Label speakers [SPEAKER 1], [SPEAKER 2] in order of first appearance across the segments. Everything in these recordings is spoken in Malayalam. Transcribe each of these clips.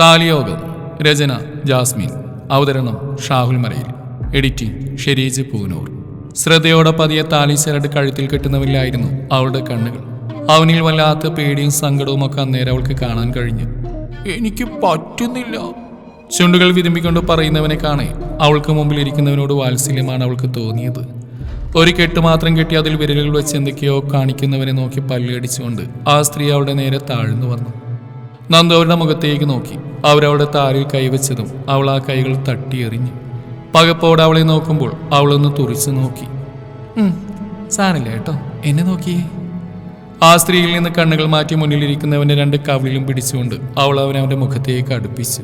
[SPEAKER 1] താലിയോഗം രചന ജാസ്മിൻ അവതരണം ഷാഹുൽ മലയിൽ എഡിറ്റിംഗ് ഷെരീജ് പൂനൂർ. ശ്രദ്ധയോടെ പതിയെ താലി കഴുത്തിൽ കെട്ടുന്നവരിലായിരുന്നു അവളുടെ കണ്ണുകൾ. അവനിൽ വല്ലാത്ത പേടിയും സങ്കടവും ഒക്കെ അന്നേരം അവൾക്ക് കാണാൻ കഴിഞ്ഞു. എനിക്ക് പറ്റുന്നില്ല. ചുണ്ടുകൾ വിരുമ്പിക്കൊണ്ട് പറയുന്നവനെ കാണേ അവൾക്ക് മുമ്പിൽ ഇരിക്കുന്നവനോട് വാത്സല്യമാണ് അവൾക്ക് തോന്നിയത്. ഒരു കെട്ട് മാത്രം കെട്ടി അതിൽ വിരലുകൾ വെച്ച് എന്തൊക്കെയോ കാണിക്കുന്നവനെ നോക്കി പല്ലടിച്ചുകൊണ്ട് ആ സ്ത്രീ അവളുടെ നേരെ താഴ്ന്നു വന്നു. നന്ദു അവരുടെ മുഖത്തേക്ക് നോക്കി. അവരവളുടെ താരിൽ കൈവച്ചതും അവൾ ആ കൈകൾ തട്ടിയെറിഞ്ഞു. പകപ്പോടെ അവളെ നോക്കുമ്പോൾ അവളൊന്ന് തുറിച്ചു നോക്കി. സാറില്ല കേട്ടോ. എന്നെ നോക്കിയേ. ആ സ്ത്രീയിൽ നിന്ന് കണ്ണുകൾ മാറ്റി മുന്നിലിരിക്കുന്നവന്റെ രണ്ട് കവിളിലും പിടിച്ചുകൊണ്ട് അവൾ അവനെ അവന്റെ മുഖത്തേക്ക് അടുപ്പിച്ചു.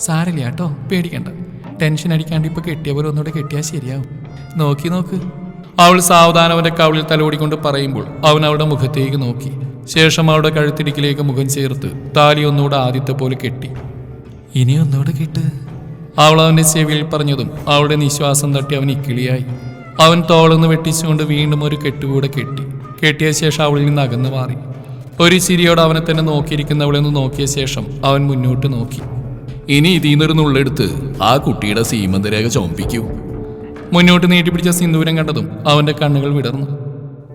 [SPEAKER 1] സാരില്ല കേട്ടോ പേടിക്കണ്ട. ടെൻഷൻ അടിക്കാണ്ട് ഇപ്പൊ കെട്ടിയ പോലെ ഒന്നുകൂടെ കെട്ടിയാൽ ശരിയാവും. നോക്കി നോക്ക്. അവൾ സാവധാനം അവന്റെ കവിളിൽ തലോടിക്കൊണ്ട് പറയുമ്പോൾ അവൻ അവളുടെ മുഖത്തേക്ക് നോക്കി. ശേഷം അവളുടെ കഴുത്തിടിക്കിലേക്ക് മുഖം ചേർത്ത് താലി ഒന്നുകൂടെ ആദ്യത്തെ പോലെ കെട്ടി. ഇനി ഒന്നുകൂടെ കെട്ട്. അവൾ അവന്റെ ചെവിയിൽ പറഞ്ഞതും അവളുടെ നിശ്വാസം തട്ടി അവൻ ഇക്കിളിയായി അവൻ തോളെന്ന് വെട്ടിച്ചുകൊണ്ട് വീണ്ടും ഒരു കെട്ടുകൂടെ കെട്ടി. കെട്ടിയ ശേഷം അവളിൽ നിന്ന് അകന്നു മാറി. ഒരു ചിരിയോടെ അവനെ തന്നെ നോക്കിയിരിക്കുന്നവളെ ഒന്ന് നോക്കിയ ശേഷം അവൻ മുന്നോട്ട് നോക്കി.
[SPEAKER 2] ഇനി ഇതിന്നൊരു നുള്ളെടുത്ത് ആ കുട്ടിയുടെ സീമന്തരേഖ ചോമ്പിക്കൂ.
[SPEAKER 1] മുന്നോട്ട് നീട്ടിപ്പിടിച്ച സിന്ദൂരം കണ്ടതും അവന്റെ കണ്ണുകൾ വിടർന്നു.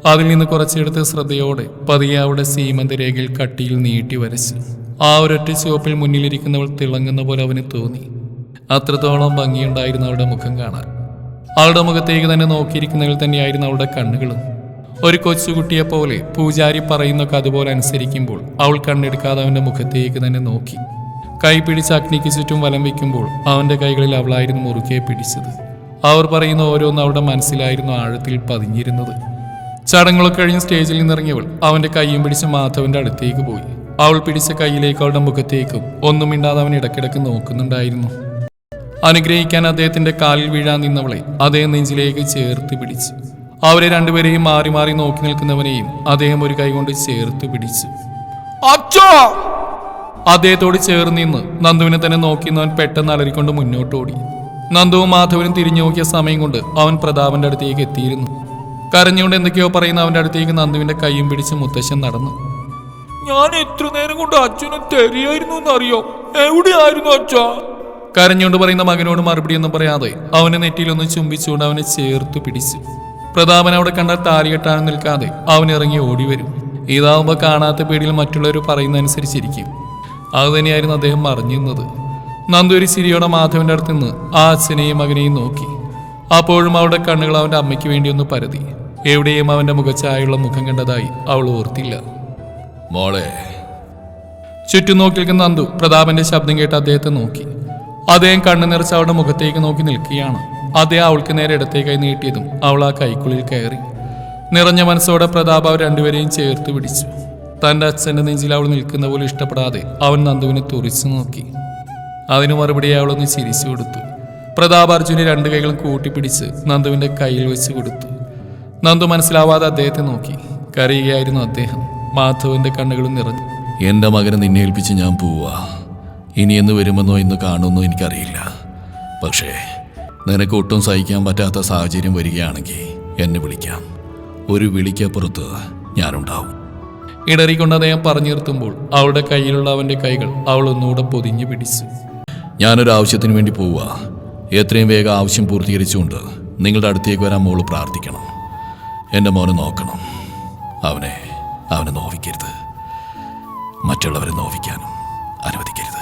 [SPEAKER 1] അതിൽ നിന്ന് കുറച്ചെടുത്ത് ശ്രദ്ധയോടെ പതിയെ അവിടെ സീമന്തരേഖയിൽ കട്ടിയിൽ നീട്ടി വരച്ചു. ആ ഒരൊറ്റ ചുവപ്പിൽ മുന്നിലിരിക്കുന്നവൾ തിളങ്ങുന്ന പോലെ അവന് തോന്നി. അത്രത്തോളം ഭംഗിയുണ്ടായിരുന്നു അവളുടെ മുഖം കാണാൻ. അവളുടെ മുഖത്തേക്ക് തന്നെ നോക്കിയിരിക്കുന്നതിൽ തന്നെയായിരുന്നു അവളുടെ കണ്ണുകളും. ഒരു കൊച്ചുകുട്ടിയെ പോലെ പൂജാരി പറയുന്നൊക്കെ അതുപോലെ അനുസരിക്കുമ്പോൾ അവൾ കണ്ണെടുക്കാതെ അവന്റെ മുഖത്തേക്ക് തന്നെ നോക്കി. കൈ പിടിച്ച് അഗ്നിക്ക് ചുറ്റും വലം വയ്ക്കുമ്പോൾ അവന്റെ കൈകളിൽ അവളായിരുന്നു മുറുകെ പിടിച്ചത്. അവർ പറയുന്ന ഓരോന്നും അവളുടെ മനസ്സിലായിരുന്നു ആഴത്തിൽ പതിഞ്ഞിരുന്നത്. ചടങ്ങുകളൊക്കെ കഴിഞ്ഞ് സ്റ്റേജിൽ നിന്നിറങ്ങിയവൾ അവന്റെ കൈയും പിടിച്ച് മാധവന്റെ അടുത്തേക്ക് പോയി. അവൾ പിടിച്ച കൈയിലേക്ക് അവളുടെ മുഖത്തേക്കും ഒന്നും മിണ്ടാതെ അവൻ ഇടയ്ക്കിടയ്ക്ക് നോക്കുന്നുണ്ടായിരുന്നു. അനുഗ്രഹിക്കാൻ അദ്ദേഹത്തിന്റെ കാലിൽ വീഴാൻ നിന്നവളെ അദ്ദേഹം നെഞ്ചിലേക്ക് ചേർത്ത് പിടിച്ചു. അവരെ രണ്ടുപേരെയും മാറി മാറി നോക്കി നിൽക്കുന്നവനെയും അദ്ദേഹം ഒരു കൈകൊണ്ട് ചേർത്ത് പിടിച്ചു. അദ്ദേഹത്തോട് ചേർന്ന് നിന്ന് നന്ദുവിനെ തന്നെ നോക്കി അവൻ പെട്ടെന്ന് അലറിക്കൊണ്ട് മുന്നോട്ട് ഓടി. നന്ദുവും മാധവനും തിരിഞ്ഞു നോക്കിയ സമയം കൊണ്ട് അവൻ പ്രതാപന്റെ അടുത്തേക്ക് എത്തിയിരുന്നു. കരഞ്ഞുകൊണ്ട് എന്തൊക്കെയോ പറയുന്ന അവന്റെ അടുത്തേക്ക് നന്ദുവിന്റെ കൈയും പിടിച്ച് മുത്തശ്ശൻ നടന്നു.
[SPEAKER 3] ഞാൻ എത്ര നേരം കൊണ്ട് അച്ഛനെ തെരയായിരുന്നു എന്നറിയോ. എവിടെയായിരുന്നു അച്ഛ?
[SPEAKER 1] കരഞ്ഞുകൊണ്ട് പറയുന്ന മകനോട് മറുപടി ഒന്നും പറയാതെ അവനെ നെറ്റിയിലൊന്ന് ചുംബിച്ചുകൊണ്ട് അവനെ ചേർത്ത് പിടിച്ചു. പ്രതാപൻ അവിടെ കണ്ടാൽ കെട്ടാൻ നിൽക്കാതെ അവൻ ഇറങ്ങി ഓടി വരും. ഇതാവുമ്പോൾ കാണാത്ത പേടിയിൽ മറ്റുള്ളവർ പറയുന്ന അനുസരിച്ചിരിക്കും അത് തന്നെയായിരുന്നു അദ്ദേഹം അറിഞ്ഞിരുന്നത്. നന്ദൂരി ചിരിയോടെ മാധവന്റെ അടുത്ത് നിന്ന് ആ അച്ഛനെയും മകനെയും നോക്കി. അപ്പോഴും അവളുടെ കണ്ണുകൾ അവന്റെ അമ്മയ്ക്ക് വേണ്ടി ഒന്ന് പരതി. എവിടെയും അവന്റെ മുഖച്ചായുള്ള മുഖം കണ്ടതായി അവൾ ഓർത്തില്ല.
[SPEAKER 2] മോളെ.
[SPEAKER 1] ചുറ്റും നോക്കി നിൽക്കുന്ന നന്ദു പ്രതാപന്റെ ശബ്ദം കേട്ട് അദ്ദേഹത്തെ നോക്കി. അദ്ദേഹം കണ്ണു നിറച്ച് അവളുടെ മുഖത്തേക്ക് നോക്കി നിൽക്കുകയാണ്. അദ്ദേഹം അവൾക്ക് നേരെ ഇടത്തേക്കായി നീട്ടിയതും അവൾ ആ കൈക്കുള്ളിൽ കയറി. നിറഞ്ഞ മനസ്സോടെ പ്രതാപ് അവർ രണ്ടുപേരെയും ചേർത്ത് പിടിച്ചു. തന്റെ അച്ഛന്റെ നെഞ്ചിൽ അവൾ നിൽക്കുന്ന പോലെ ഇഷ്ടപ്പെടാതെ അവൻ നന്ദുവിനെ തുറിച്ചു നോക്കി. അതിനു മറുപടി അവളൊന്ന് ചിരിച്ചു കൊടുത്തു. പ്രതാപ് അർജുനെ രണ്ട് കൈകളും കൂട്ടിപ്പിടിച്ച് നന്ദുവിന്റെ കയ്യിൽ വെച്ച് കൊടുത്തു. നന്ദു മനസ്സിലാവാതെ അദ്ദേഹത്തെ നോക്കി. കരയുകയായിരുന്നു അദ്ദേഹം. മാധവന്റെ കണ്ണുകളും നിറഞ്ഞു.
[SPEAKER 2] എന്റെ മകനെ നിന്നെ ഏൽപ്പിച്ച് ഞാൻ പോവാ. ഇനി എന്ന് വരുമെന്നോ ഇന്ന് കാണുമെന്നോ എനിക്കറിയില്ല. പക്ഷേ നിനക്ക് ഒട്ടും സഹിക്കാൻ പറ്റാത്ത സാഹചര്യം വരികയാണെങ്കിൽ എന്നെ വിളിക്കാം. ഒരു വിളിക്കപ്പുറത്ത് ഞാനുണ്ടാവും.
[SPEAKER 1] ഇടറിക്കൊണ്ട് അദ്ദേഹം പറഞ്ഞു നിർത്തുമ്പോൾ അവളുടെ കയ്യിലുള്ള അവന്റെ കൈകൾ അവൾ ഒന്നുകൂടെ പൊതിഞ്ഞു പിടിച്ചു.
[SPEAKER 2] ഞാനൊരു ആവശ്യത്തിന് വേണ്ടി പോവുക എത്രയും വേഗം ആവശ്യം പൂർത്തീകരിച്ചുകൊണ്ട് നിങ്ങളുടെ അടുത്തേക്ക് വരാൻ മോൾ പ്രാർത്ഥിക്കണം. എന്റെ മോനെ നോക്കണം. അവനെ അവനെ നോവിക്കരുത്. മറ്റുള്ളവരെ നോവിക്കാനും അനുവദിക്കരുത്.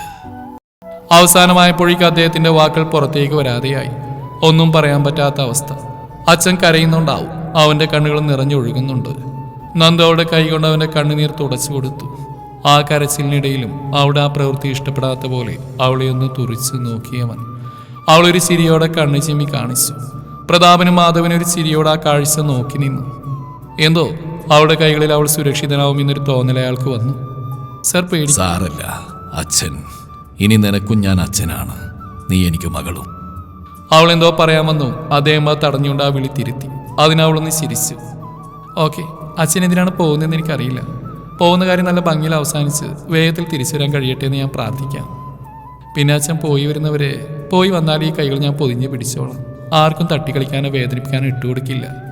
[SPEAKER 1] അവസാനമായപ്പോഴേക്ക് അദ്ദേഹത്തിന്റെ വാക്കുകൾ പുറത്തേക്ക് വരാതെയായി. ഒന്നും പറയാൻ പറ്റാത്ത അവസ്ഥ. അച്ഛൻ കരയുന്നുണ്ടാവും. അവന്റെ കണ്ണുകൾ നിറഞ്ഞൊഴുകുന്നുണ്ട്. നന്ദ അവളുടെ കൈകൊണ്ട് അവന്റെ കണ്ണുനീർ തുടച്ചു കൊടുത്തു. ആ കരച്ചിലിനിടയിലും അവിടെ ആ പ്രവൃത്തി ഇഷ്ടപ്പെടാത്ത പോലെ അവളെ ഒന്ന് തുറിച്ച് നോക്കിയവൻ അവളൊരു ചിരിയോടെ കണ്ണു ചിമ്മി കാണിച്ചു. പ്രതാപനും മാധവനും ഒരു ചിരിയോടെ ആ കാഴ്ച നോക്കി നിന്നു. എന്തോ? അവളുടെ കൈകളിൽ അവൾ സുരക്ഷിതനാവും എന്നൊരു തോന്നൽ അയാൾക്ക് വന്നു. സർ പേടി
[SPEAKER 2] സാറല്ല അച്ഛൻ. ഇനി നിനക്കും ഞാൻ അച്ഛനാണ്. നീ എനിക്ക് മകളും.
[SPEAKER 1] അവൾ എന്തോ പറയാമെന്നു അദ്ദേഹം അത് തടഞ്ഞുകൊണ്ട് ആ വിളി തിരുത്തി. അതിനവളൊന്ന് ചിരിച്ചു. ഓക്കെ അച്ഛൻ എന്തിനാണ് പോകുന്നതെന്ന് എനിക്കറിയില്ല. പോകുന്ന കാര്യം നല്ല ഭംഗിയിൽ അവസാനിച്ച് വേഗത്തിൽ തിരിച്ചു വരാൻ കഴിയട്ടെ എന്ന് ഞാൻ പ്രാർത്ഥിക്കാം. പിന്നെ അച്ഛൻ പോയി വരുന്നവരെ പോയി വന്നാൽ ഈ കൈകൾ ഞാൻ പൊതിഞ്ഞ് പിടിച്ചോളാം. ആർക്കും തട്ടിക്കളിക്കാനോ വേദനിപ്പിക്കാനോ ഇട്ടുകൊടുക്കില്ല.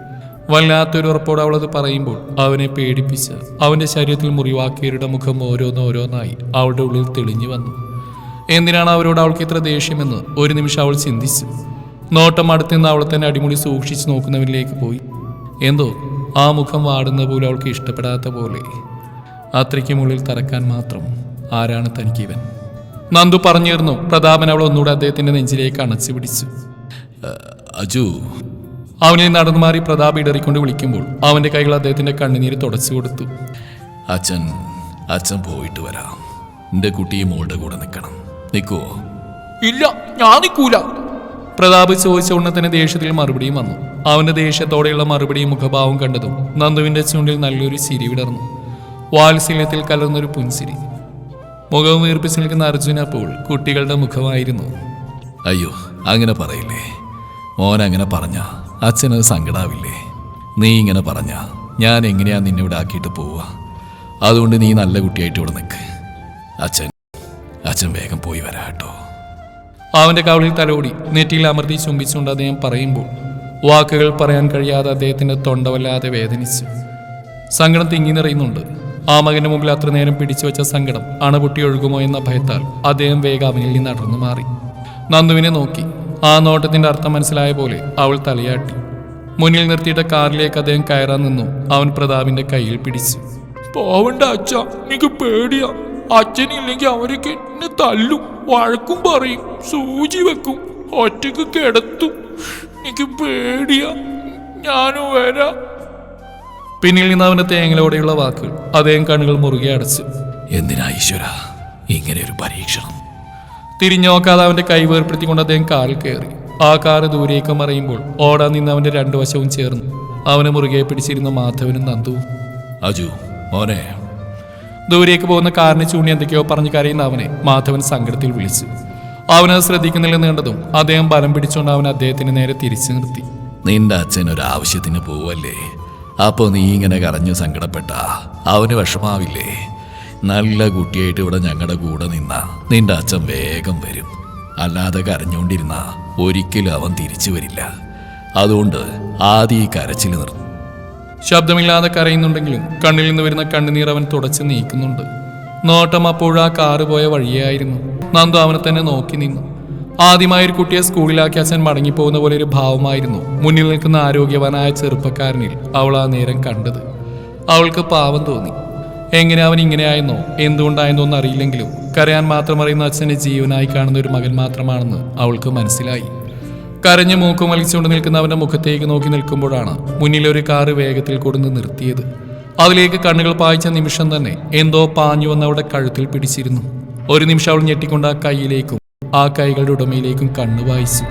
[SPEAKER 1] വല്ലാത്തൊരു ഉറപ്പോടെ അവളത് പറയുമ്പോൾ അവനെ പേടിപ്പിച്ച് അവന്റെ ശരീരത്തിൽ മുറിവാക്കിയവരുടെ മുഖം ഓരോന്നോരോന്നായി അവളുടെ ഉള്ളിൽ തെളിഞ്ഞു വന്നു. എന്തിനാണ് അവരോട് അവൾക്ക് ഇത്ര ദേഷ്യമെന്ന് ഒരു നിമിഷം അവൾ ചിന്തിച്ചു. നോട്ടം അടുത്തുനിന്ന് അവളെ തന്നെ അടിമുടി സൂക്ഷിച്ച് നോക്കുന്നവരിലേക്ക് പോയി. എന്തോ ആ മുഖം വാടുന്ന പോലെ അവൾക്ക് ഇഷ്ടപ്പെടാത്ത പോലെ. അത്രയ്ക്കും ഉള്ളിൽ തറക്കാൻ മാത്രം ആരാണ് തനിക്കിവൻ? നന്ദു പറഞ്ഞിരുന്നു പ്രതാപൻ അവൾ ഒന്നുകൂടെ അദ്ദേഹത്തിന്റെ നെഞ്ചിലേക്ക് അണച്ചു പിടിച്ചു.
[SPEAKER 2] അജു
[SPEAKER 1] അവനിൽ നടന്നു മാറി പ്രതാപ് ഇടറിക്കൊണ്ട് വിളിക്കുമ്പോൾ അവന്റെ കൈകൾ അദ്ദേഹത്തിന്റെ കണ്ണുനീര് തുടച്ചു കൊടുത്തു.
[SPEAKER 2] അച്ഛൻ അച്ഛൻ പോയിട്ട് വരാം. എന്റെ കുട്ടി മോളുടെ കൂടെ നിൽക്കണം. നിൽക്കുവോ?
[SPEAKER 3] ഇല്ല ഞാൻ നിൽക്കൂല.
[SPEAKER 1] പ്രതാപ് ചോദിച്ച ഉടനെ തന്നെ ദേഷ്യത്തിൽ മറുപടിയും വന്നു. അവന്റെ ദേഷ്യത്തോടെയുള്ള മറുപടിയും മുഖഭാവം കണ്ടതും നന്ദുവിന്റെ ചുണ്ടിൽ നല്ലൊരു ചിരി വിടർന്നു. വാത്സല്യത്തിൽ കലർന്നൊരു പുൻസിരി. മുഖം വീർപ്പിച്ച് നിൽക്കുന്ന അർജുന അപ്പോൾ കുട്ടികളുടെ മുഖമായിരുന്നു.
[SPEAKER 2] അയ്യോ അങ്ങനെ പറയില്ലേ? മോൻ അങ്ങനെ പറഞ്ഞ? അച്ഛനത് സങ്കടാവില്ലേ? നീ ഇങ്ങനെ പറഞ്ഞ ഞാൻ എങ്ങനെയാ നിന്നെ ഇവിടെ ആക്കിയിട്ട് പോവുക? അതുകൊണ്ട് നീ നല്ല കുട്ടിയായിട്ട് ഇവിടെ നിൽക്ക് അച്ഛൻ അച്ഛൻ വേഗം പോയി വരാം കേട്ടോ.
[SPEAKER 1] അവന്റെ കവളിൽ തലോടി നെറ്റിയിൽ അമർത്തി ചുംബിച്ചുകൊണ്ട് അദ്ദേഹം പറയുമ്പോൾ വാക്കുകൾ പറയാൻ കഴിയാതെ അദ്ദേഹത്തിന്റെ തൊണ്ടവല്ലാതെ വേദനിച്ചു. സങ്കടം തിങ്ങി നിറയുന്നുണ്ട്. ആ മകന്റെ മുമ്പിൽ അത്ര നേരം പിടിച്ചു വെച്ച സങ്കടം അണപൊട്ടി ഒഴുകുമോ എന്ന ഭയത്താൽ അദ്ദേഹം വേഗം അവനിൽ നിന്ന് അടർന്നു മാറി. നന്ദുവിനെ നോക്കി ആ നോട്ടത്തിന്റെ അർത്ഥം മനസ്സിലായ പോലെ അവൾ തലയാട്ടി. മുന്നിൽ നിർത്തിയിട്ട കാറിലേക്ക് അദ്ദേഹം കയറാൻ നിന്നു. അവൻ പ്രതാപിന്റെ കയ്യിൽ പിടിച്ചു.
[SPEAKER 3] പോവണ്ട അച്ഛ എനിക്ക് പേടിയാ. അച്ഛനില്ലെങ്കിൽ അവരൊക്കെ എന്നെ തല്ലും വഴക്കും പറയും സൂചി വെക്കും ഒറ്റയ്ക്ക് കിടത്തും. എനിക്ക് പേടിയാ. ഞാനും വരാ.
[SPEAKER 1] പിന്നിൽ നിന്ന് അവന്റെ തേങ്ങലോടെയുള്ള വാക്കുകൾ അദ്ദേഹം കണ്ണുകൾ മുറുകെ അടച്ചു.
[SPEAKER 2] എന്തിനാ ഈശ്വര? ഇങ്ങനെ ഒരു പരീക്ഷണം.
[SPEAKER 1] തിരിഞ്ഞു നോക്കാതെ അവന്റെ കൈ വേർപ്പെടുത്തിക്കൊണ്ട് അദ്ദേഹം കാറിൽ കയറി. ആ കാറ് ദൂരേക്ക് മറിയുമ്പോൾ ഓടാൻ നിന്ന് അവന്റെ രണ്ടു വശവും ചേർന്നു. അവനെ മുറുകെ പിടിച്ചിരുന്ന മാധവനും നന്ദു
[SPEAKER 2] അജു മോനെ.
[SPEAKER 1] ദൂരേക്ക് പോകുന്ന കാറിനെ ചൂണ്ടി എന്തൊക്കെയോ പറഞ്ഞു കരയുന്ന അവനെ മാധവൻ സങ്കടത്തിൽ വിളിച്ചു. അവനത് ശ്രദ്ധിക്കുന്നില്ലെന്ന് കണ്ടതും അദ്ദേഹം ബലം പിടിച്ചുകൊണ്ട് അവൻ അദ്ദേഹത്തിന് നേരെ തിരിച്ചു നിർത്തി.
[SPEAKER 2] നിന്റെ അച്ഛൻ ഒരു ആവശ്യത്തിന് പോവല്ലേ? അപ്പോ നീ ഇങ്ങനെ കരഞ്ഞു സങ്കടപ്പെട്ട? അവന് വിഷമാവില്ലേ? നല്ല കുട്ടിയായിട്ട് ഇവിടെ ഞങ്ങളുടെ കൂടെ നിന്ന. നിന്റെ അച്ഛൻ വേഗം വരും. അല്ലാതെ കരഞ്ഞുകൊണ്ടിരുന്ന ഒരിക്കലും അവൻ തിരിച്ചു വരില്ല. അതുകൊണ്ട് ആദ്യം ഈ കരച്ചിൽ നിർത്തും.
[SPEAKER 1] ശബ്ദമില്ലാതെ കരയുന്നുണ്ടെങ്കിലും കണ്ണിൽ നിന്ന് വരുന്ന കണ്ണുനീർ അവൻ തുടച്ച് നീക്കുന്നുണ്ട്. നോട്ടം അപ്പോഴും ആ കാറ് പോയ വഴിയായിരുന്നു. നന്ദു അവനെ തന്നെ നോക്കി നിന്നു. ആദ്യമായി ഒരു കുട്ടിയെ സ്കൂളിലാക്കി അച്ഛൻ മടങ്ങിപ്പോകുന്ന പോലെ ഒരു ഭാവമായിരുന്നു മുന്നിൽ നിൽക്കുന്ന ആരോഗ്യവാനായ ചെറുപ്പക്കാരനിൽ അവൾ ആ നേരം കണ്ടത്. അവൾക്ക് പാവം തോന്നി. എങ്ങനെ അവൻ ഇങ്ങനെയായെന്നോ എന്തുകൊണ്ടായെന്നോ ഒന്നും അറിയില്ലെങ്കിലും കരയാൻ മാത്രം അറിയുന്ന അച്ഛനെ ജീവനായി കാണുന്ന ഒരു മകൻ മാത്രമാണെന്ന് അവൾക്ക് മനസ്സിലായി. കരഞ്ഞു മൂക്കും വലിച്ചുകൊണ്ട് നിൽക്കുന്ന അവന്റെ മുഖത്തേക്ക് നോക്കി നിൽക്കുമ്പോഴാണ് മുന്നിലൊരു കാറ് വേഗത്തിൽ കൊടുന്ന് നിർത്തിയത്. അതിലേക്ക് കണ്ണുകൾ പായിച്ച നിമിഷം തന്നെ എന്തോ പാഞ്ഞു വന്ന് അവളുടെ കഴുത്തിൽ പിടിച്ചിരുന്നു. ഒരു നിമിഷം അവൾ ഞെട്ടിക്കൊണ്ട് ആ കൈയിലേക്കും ആ കൈകളുടെ ഉടമയിലേക്കും കണ്ണു വായിച്ചു.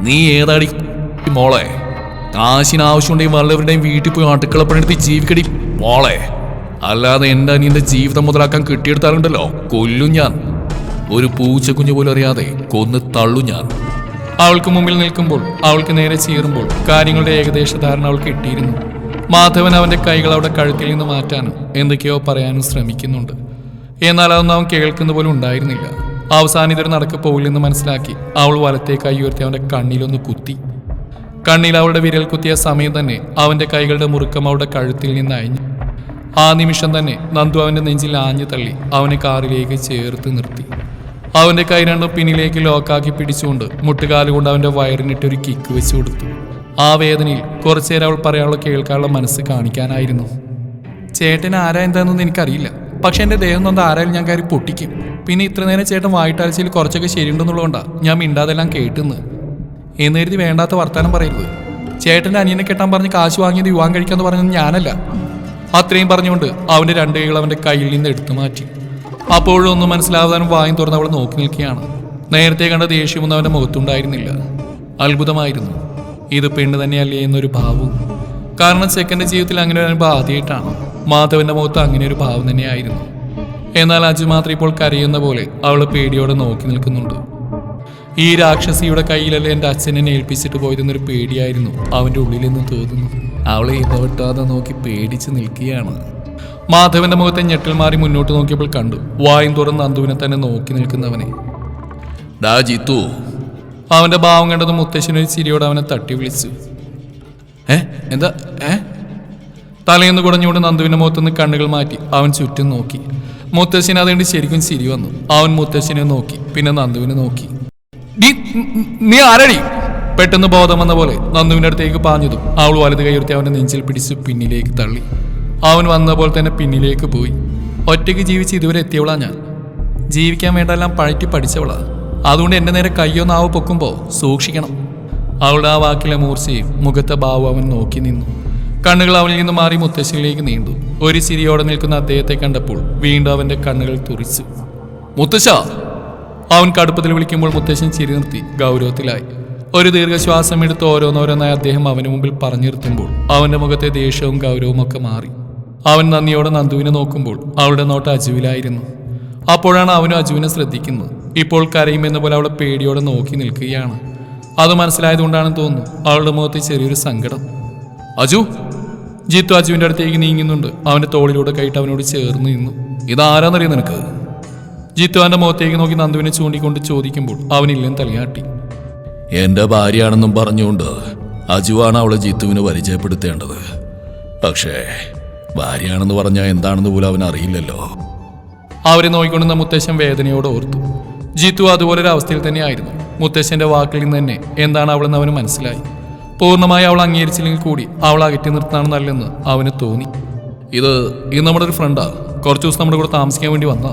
[SPEAKER 2] നീ ഏതാടി മോളെ? കാശിന് ആവശ്യമുണ്ടെങ്കിൽ വല്ലവരുടെയും വീട്ടിൽ പോയി അടുക്കളപ്പണിയെടുത്ത് ജീവിക്കടി മോളെ. അല്ലാതെ എന്റെ അനിയന്റെ ജീവിതം മുതലാക്കാൻ കിട്ടിയെടുത്താലുണ്ടല്ലോ. കൊല്ലും ഞാൻ. ഒരു പൂച്ചക്കുഞ്ഞു പോലും അറിയാതെ കൊന്ന് തള്ളു ഞാൻ.
[SPEAKER 1] അവൾക്ക് മുമ്പിൽ നിൽക്കുമ്പോൾ അവൾക്ക് നേരെ ചീറുമ്പോൾ കാര്യങ്ങളുടെ ഏകദേശ ധാരണ അവൾ കിട്ടിയിരുന്നു. മാധവൻ അവന്റെ കൈകൾ അവിടെ കഴുത്തിൽ നിന്ന് മാറ്റാനും എന്തൊക്കെയോ പറയാനും ശ്രമിക്കുന്നുണ്ട്. എന്നാൽ അതൊന്നും അവൻ കേൾക്കുന്ന പോലും ഉണ്ടായിരുന്നില്ല. അവസാനം ഇതൊരു നടക്ക് പോകില്ലെന്ന് മനസ്സിലാക്കി അവൾ വലത്തെ കൈ ഉയർത്തി അവന്റെ കണ്ണിലൊന്ന് കുത്തി. കണ്ണിൽ അവളുടെ വിരൽ കുത്തിയ സമയം തന്നെ അവന്റെ കൈകളുടെ മുറുക്കം അവളുടെ കഴുത്തിൽ നിന്ന് അയഞ്ഞു. ആ നിമിഷം തന്നെ നന്ദു അവന്റെ നെഞ്ചിൽ ആഞ്ഞു തള്ളി. അവനെ കാറിലേക്ക് ചേർത്ത് നിർത്തി. അവന്റെ കൈ രണ്ടും പിന്നിലേക്ക് ലോക്കാക്കി പിടിച്ചുകൊണ്ട് മുട്ടുകാലുകൊണ്ട് അവന്റെ വയറിനിട്ട് ഒരു കിക്ക് വെച്ചു കൊടുത്തു. ആ വേദനയിൽ കുറച്ചേരം അവൾ പറയാനുള്ള കേൾക്കാനുള്ള മനസ്സ് കാണിക്കാനായിരുന്നു. ചേട്ടൻ ആരാ എന്താണെന്നൊന്നും എനിക്കറിയില്ല. പക്ഷെ എന്റെ ദേഹം നൊന്ന് ആരായാലും ഞാൻ കയറി പൊട്ടിക്കും. പിന്നെ ഇത്ര നേരം ചേട്ടൻ വായിട്ടാഴ്ചയിൽ കുറച്ചൊക്കെ ശരിയുണ്ടെന്നുള്ളതുകൊണ്ടാണ് ഞാൻ മിണ്ടാതെല്ലാം കേട്ടുന്ന്. എന്ന് കരുതി വേണ്ടാത്ത വർത്തമാനം പറയരുത്. ചേട്ടന്റെ അനിയനെ കെട്ടാൻ പറഞ്ഞ് കാശ് വാങ്ങിയത് യുവാൻ കഴിക്കാന്ന് പറഞ്ഞത് ഞാനല്ല. അത്രയും പറഞ്ഞുകൊണ്ട് അവന്റെ രണ്ട് കൈകൾ അവന്റെ കയ്യിൽ നിന്ന് എടുത്തു മാറ്റി. അപ്പോഴും ഒന്നും മനസ്സിലാവാനും വായും തുറന്ന് അവൾ നോക്കി നിൽക്കുകയാണ്. നേരത്തെ കണ്ട ദേഷ്യമൊന്നും അവന്റെ മുഖത്തുണ്ടായിരുന്നില്ല. അത്ഭുതമായിരുന്നു. ഇത് പെണ്ണ് തന്നെയല്ലേ എന്നൊരു ഭാവവും. കാരണം സെക്കൻഡ് ജീവിതത്തിൽ അങ്ങനെ ഒരു അനുഭവം ആദ്യമായിട്ടാണ്. മാധവന്റെ മുഖത്ത് അങ്ങനെ ഒരു ഭാവം തന്നെയായിരുന്നു. എന്നാൽ അജു മാത്രം ഇപ്പോൾ കരയുന്ന പോലെ അവൾ പേടിയോടെ നോക്കി നിൽക്കുന്നുണ്ട്. ഈ രാക്ഷസിയുടെ കയ്യിലല്ലേ എന്റെ അച്ഛനെ ഏൽപ്പിച്ചിട്ട് പോയതെന്നൊരു പേടിയായിരുന്നു അവന്റെ ഉള്ളിൽ നിന്ന് തോന്നുന്നു അവളെ ഇടപെട്ടാതെ നോക്കി പേടിച്ച് നിൽക്കുകയാണ്. മാധവന്റെ മുഖത്തെ ഞെട്ടൽ മാറി മുന്നോട്ട് നോക്കിയപ്പോൾ കണ്ടു. വായും തുറന്ന് അന്തുവിനെ തന്നെ നോക്കി നിൽക്കുന്നവനെ.
[SPEAKER 2] ഡാ ജിത്തു.
[SPEAKER 1] അവന്റെ ഭാവം കണ്ടത് മുത്തശ്ശനൊരു ചിരിയോട് അവനെ തട്ടി വിളിച്ചു.
[SPEAKER 2] ഏ? എന്താ? ഏ?
[SPEAKER 1] തലയെന്ന് കുടഞ്ഞുകൊണ്ട് നന്ദുവിന്റെ മുഖത്തുനിന്ന് കണ്ണുകൾ മാറ്റി അവൻ ചുറ്റും നോക്കി. മുത്തശ്ശന് അതുകൊണ്ട് ശരിക്കും ചിരി വന്നു. അവൻ മുത്തശ്ശനെ നോക്കി പിന്നെ നന്ദുവിനെ നോക്കി. "നീ നീ ആരടി? പെട്ടെന്ന് ബോധം വന്ന പോലെ നന്ദുവിനടുത്തേക്ക് പാഞ്ഞതും. അവൾ വലത് കൈയുർത്തി അവനെ നെഞ്ചിൽ പിടിച്ച് പിന്നിലേക്ക് തള്ളി. അവൻ വന്ന പോലെ തന്നെ പിന്നിലേക്ക് പോയി. ഒറ്റയ്ക്ക് ജീവിച്ച് ഇതുവരെ എത്തിയവളാ ഞാൻ. ജീവിക്കാൻ വേണ്ടെല്ലാം പഴറ്റി പഠിച്ചവളാ. അതുകൊണ്ട് എന്റെ നേരെ കയ്യോ നാവോ പൊക്കുമ്പോൾ സൂക്ഷിക്കണം. അവളുടെ ആ വാക്കിലെ മൂർച്ചയും മുഖത്തെ ഭാവം അവൻ നോക്കി നിന്നു. കണ്ണുകൾ അവനിൽ നിന്ന് മാറി മുത്തശ്ശിയിലേക്ക് നീണ്ടു. ഒരു ചിരിയോടെ നിൽക്കുന്ന അദ്ദേഹത്തെ കണ്ടപ്പോൾ വീണ്ടും അവന്റെ കണ്ണുകൾ തുറിച്ചു. മുത്തശ്ശ! അവൻ കടുപ്പത്തിൽ വിളിക്കുമ്പോൾ മുത്തശ്ശൻ ചിരി നിർത്തി ഗൗരവത്തിലായി. ഒരു ദീർഘശ്വാസം എടുത്ത് ഓരോന്നോരോന്നായി അദ്ദേഹം അവന് മുമ്പിൽ പറഞ്ഞു നിർത്തുമ്പോൾ അവന്റെ മുഖത്തെ ദേഷ്യവും ഗൗരവവും ഒക്കെ മാറി. അവൻ നന്ദിയോടെ നന്ദുവിനെ നോക്കുമ്പോൾ അവളുടെ നോട്ട് അജുവിലായിരുന്നു. അപ്പോഴാണ് അവനും അജുവിനെ ശ്രദ്ധിക്കുന്നത്. ഇപ്പോൾ കരയുമെന്ന പോലെ അവളെ പേടിയോടെ നോക്കി നിൽക്കുകയാണ്. അത് മനസ്സിലായതുകൊണ്ടാണെന്ന് തോന്നുന്നു അവളുടെ മുഖത്ത് ചെറിയൊരു സങ്കടം. അജു ജിത്തു അജുവിന്റെ അടുത്തേക്ക് നീങ്ങുന്നുണ്ട്. അവന്റെ തോളിലൂടെ കൈയിട്ട് അവനോട് ചേർന്ന് നിന്നു. ഇതാരാന്നറിയാം നിനക്ക്? ജിത്തു അവന്റെ മുഖത്തേക്ക് നോക്കി നന്ദുവിനെ ചൂണ്ടിക്കൊണ്ട് ചോദിക്കുമ്പോൾ അവനില്ലെന്ന് തലയാട്ടി.
[SPEAKER 2] എന്റെ ഭാര്യയാണെന്നും പറഞ്ഞുകൊണ്ട് അജുവാണ് അവളെ ജിത്തുവിന് പരിചയപ്പെടുത്തേണ്ടത്. പക്ഷേ ഭാര്യയാണെന്ന് പറഞ്ഞാൽ എന്താണെന്ന് പോലും അവൻ അറിയില്ലല്ലോ.
[SPEAKER 1] അവരെ നോക്കിക്കൊണ്ടുന്ന മുത്തശ്ശൻ വേദനയോട് ഓർത്തു. ജിത്തു അതുപോലൊരവസ്ഥയിൽ അവസ്ഥയിൽ തന്നെയായിരുന്നു. മുത്തശ്ശന്റെ വാക്കിൽ നിന്ന് തന്നെ എന്താണ് അവളെന്ന് അവന് മനസ്സിലായി. പൂർണമായി അവൾ അംഗീകരിച്ചില്ലെങ്കിൽ കൂടി അവൾ അകറ്റി നിർത്താണ് നല്ലെന്ന് അവന് തോന്നി. ഇത് ഇത് നമ്മുടെ ഒരു ഫ്രണ്ടാ കുറച്ച് ദിവസം നമ്മുടെ കൂടെ താമസിക്കാൻ വേണ്ടി വന്നാ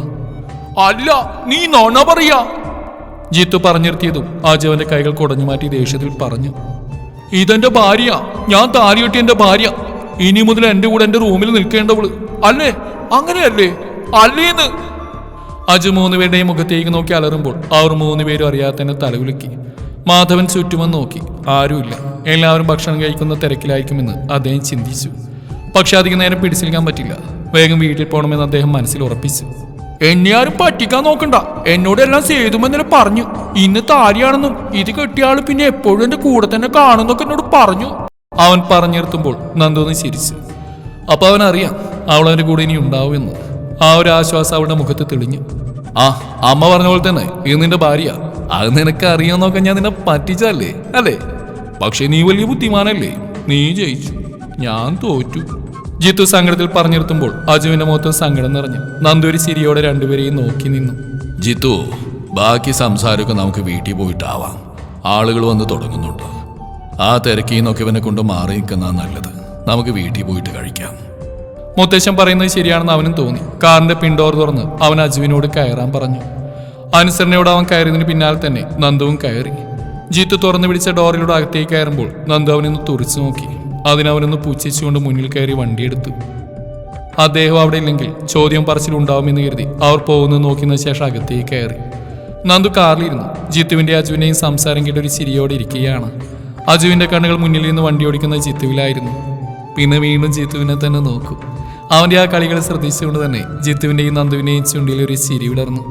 [SPEAKER 3] അല്ല നീ നോണ പറയാ.
[SPEAKER 1] ജിത്തു പറഞ്ഞിരുത്തിയതും ആജവന്റെ കൈകൾ കുടഞ്ഞു മാറ്റി ദേഷ്യത്തിൽ പറഞ്ഞു
[SPEAKER 3] ഇതെന്റെ ഭാര്യ. ഞാൻ താരിയൊട്ടി എന്റെ ഭാര്യ. ഇനി മുതൽ എന്റെ കൂടെ എന്റെ റൂമിൽ നിൽക്കേണ്ടവൾ. അല്ലേ? അങ്ങനെയല്ലേ? അല്ലേന്ന്?
[SPEAKER 1] അജു മൂന്നുപേരുടെയും മുഖത്തേക്ക് നോക്കി അലറുമ്പോൾ അവർ മൂന്നുപേരും അറിയാതെ തന്നെ തലകുലുക്കി. മാധവൻ ചുറ്റുമെന്ന് നോക്കി. ആരുമില്ല. എല്ലാവരും ഭക്ഷണം കഴിക്കുന്ന തിരക്കിലായിരിക്കുമെന്ന് അദ്ദേഹം ചിന്തിച്ചു. പക്ഷെ അധികം നേരം പിടിച്ചിരിക്കാൻ പറ്റില്ല. വേഗം വീട്ടിൽ പോകണമെന്ന് അദ്ദേഹം മനസ്സിൽ ഉറപ്പിച്ചു.
[SPEAKER 3] എന്നെ ആരും പറ്റിക്കാൻ നോക്കണ്ട. എന്നോട് എല്ലാം സേതുമെന്നെ പറഞ്ഞു. ഇന്ന് താരിയാണെന്നും ഇത് കെട്ടിയാൾ പിന്നെ എപ്പോഴും എന്റെ കൂടെ തന്നെ കാണുന്നൊക്കെ എന്നോട് പറഞ്ഞു.
[SPEAKER 1] അവൻ പറഞ്ഞു നിർത്തുമ്പോൾ നന്ദോന്ന് ചിരിച്ചു. അപ്പൊ അവൻ അറിയാം അവൾ അവന്റെ കൂടെ ഇനി ഉണ്ടാവുമെന്ന് ആ ഒരു ആശ്വാസം അവളുടെ മുഖത്ത് തെളിഞ്ഞു. ആ അമ്മ പറഞ്ഞ പോലെ തന്നെ ഇത് നിന്റെ ഭാര്യ. അത് നിനക്ക് അറിയാന്നൊക്കെ ഞാൻ നിന്നെ പറ്റിച്ചല്ലേ അല്ലേ? പക്ഷെ നീ വലിയ ബുദ്ധിമാനല്ലേ? നീ ജയിച്ചു. ഞാൻ തോറ്റു. ജിത്തു സങ്കടത്തിൽ പറഞ്ഞു നിർത്തുമ്പോൾ അജുവിന്റെ മുഖത്ത് സങ്കടം നിറഞ്ഞു. നന്ദൂരി സിരിയോടെ രണ്ടുപേരെയും നോക്കി നിന്നു.
[SPEAKER 2] ജിത്തു ബാക്കി സംസാരമൊക്കെ നമുക്ക് വീട്ടിൽ പോയിട്ടാവാം. ആളുകൾ വന്ന് തുടങ്ങുന്നുണ്ട്. ആ തിരക്കിൽ നിന്നൊക്കെ ഇവനെ കൊണ്ട് മാറി നിൽക്കുന്ന നല്ലത്. നമുക്ക് വീട്ടിൽ പോയിട്ട് കഴിക്കാം.
[SPEAKER 1] മുത്തശ്ശൻ പറയുന്നത് ശരിയാണെന്ന് അവനും തോന്നി. കാറിന്റെ പിൻഡോർ തുറന്ന് അവൻ അജുവിനോട് കയറാൻ പറഞ്ഞു. അനുസരണയോട് അവൻ കയറിയതിന് പിന്നാലെ തന്നെ നന്ദുവും കയറി. ജീത്ത് തുറന്നു പിടിച്ച ഡോറിലൂടെ അകത്തേക്ക് കയറുമ്പോൾ നന്ദു അവനൊന്ന് തുറിച്ചു നോക്കി. അതിനവനൊന്ന് പുച്ഛിച്ചുകൊണ്ട് മുന്നിൽ കയറി വണ്ടിയെടുത്തു അദ്ദേഹം അവിടെ ഇല്ലെങ്കിൽ ചോദ്യം പറച്ചിലുണ്ടാവുമെന്ന് കരുതി അവർ പോകുന്നത് നോക്കിയതിനു ശേഷം അകത്തേക്ക് കയറി. നന്ദു കാറിലിരുന്നു. ജിത്തുവിന്റെ അജുവിനെയും സംസാരം കേട്ട് ഒരു ചിരിയോടെ ഇരിക്കുകയാണ്. അജുവിന്റെ കണ്ണുകൾ മുന്നിൽ നിന്ന് വണ്ടി ഓടിക്കുന്ന ജിത്തുവിലായിരുന്നു. പിന്നെ വീണ്ടും ജിത്തുവിനെ തന്നെ നോക്കും. അവന്റെ ആ കളികൾ ശ്രദ്ധിച്ചുകൊണ്ട് തന്നെ ജിത്തുവിന്റെയും നന്ദുവിന്റെയും ചുണ്ടിയിൽ ഒരു ചിരി വിടർന്നു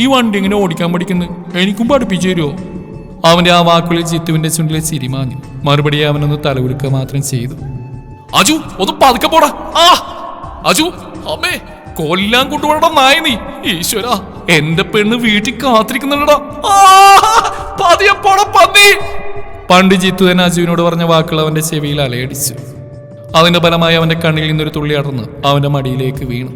[SPEAKER 3] ഈ വണ്ടി എങ്ങനെ ഓടിക്കാൻ പഠിക്കുന്നു? എനിക്കും പഠിപ്പിച്ചു തരുമോ
[SPEAKER 1] അവന്റെ ആ വാക്കുകളിൽ ജിത്തുവിന്റെ ചുണ്ടിലെ ചിരിമാഞ്ഞു മറുപടി അവനൊന്ന് തലകുലുക്കുക മാത്രം ചെയ്തു.
[SPEAKER 3] അജു ഒന്ന് പതുക്കെ പോടാ. ആ അജു അമ്മേ കൊല്ലാൻ കൊണ്ടുപോടാ നായ നീ. ഈശ്വര എന്റെ പെണ്ണ് വീട്ടിൽ കാത്തിരിക്കുന്നുണ്ടടാ. ആ, പതിയെ പോടാ പന്നി.
[SPEAKER 1] പണ്ട് ജിത്തു തന്നെ അജുവിനോട് പറഞ്ഞ വാക്കുകൾ അവന്റെ ചെവിയിൽ അലയടിച്ചു. അതിന്റെ ഫലമായി അവന്റെ കണ്ണിൽ നിന്നൊരു തുള്ളി അടർന്ന് അവന്റെ മടിയിലേക്ക് വീണു.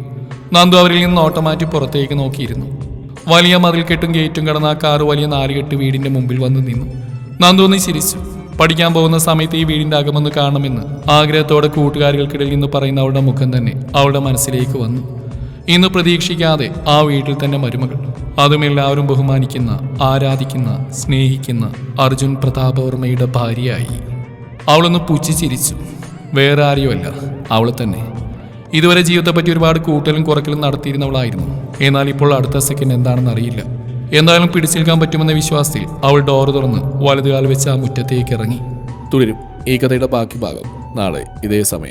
[SPEAKER 1] നന്ദു അവരിൽ നിന്ന് ഓട്ടം മാറ്റി പുറത്തേക്ക് നോക്കിയിരുന്നു. വലിയ മതിൽ കെട്ടും ഗേറ്റും കടന്ന് ആ കാറ് വലിയ നാലുകെട്ട് വീടിന്റെ മുമ്പിൽ വന്ന് നിന്നു. നന്ദു ഒന്ന് ചിരിച്ചു. പഠിക്കാൻ പോകുന്ന സമയത്ത് ഈ വീടിന്റെ അകമൊന്ന് കാണുമെന്ന് ആഗ്രഹത്തോടെ കൂട്ടുകാരികൾക്കിടയിൽ നിന്ന് പറയുന്ന അവളുടെ മുഖം തന്നെ അവളുടെ മനസ്സിലേക്ക് വന്നു. ഇന്ന് പ്രതീക്ഷിക്കാതെ ആ വീട്ടിൽ തന്നെ മരുമകൾ. അതും എല്ലാവരും ബഹുമാനിക്കുന്ന ആരാധിക്കുന്ന സ്നേഹിക്കുന്ന അർജുൻ പ്രതാപവർമ്മയുടെ ഭാര്യയായി. അവളൊന്ന് പുച്ഛിച്ചിരിച്ചു വേറെ ആരെയുമല്ല. അവളെ തന്നെ. ഇതുവരെ ജീവിതത്തെപ്പറ്റി ഒരുപാട് കൂട്ടലും കുറക്കലും നടത്തിയിരുന്നവളായിരുന്നു. എന്നാൽ ഇപ്പോൾ അടുത്ത സെക്കൻഡ് എന്താണെന്ന് അറിയില്ല. എന്തായാലും പിടിച്ചു നിൽക്കാൻ പറ്റുമെന്ന വിശ്വാസത്തിൽ അവൾ ഡോർ തുറന്ന് വലതുകാൽ വെച്ച് ആ മുറ്റത്തേക്ക് ഇറങ്ങി.
[SPEAKER 4] തുടരും. ഈ കഥയുടെ ബാക്കി ഭാഗം നാളെ ഇതേ സമയം.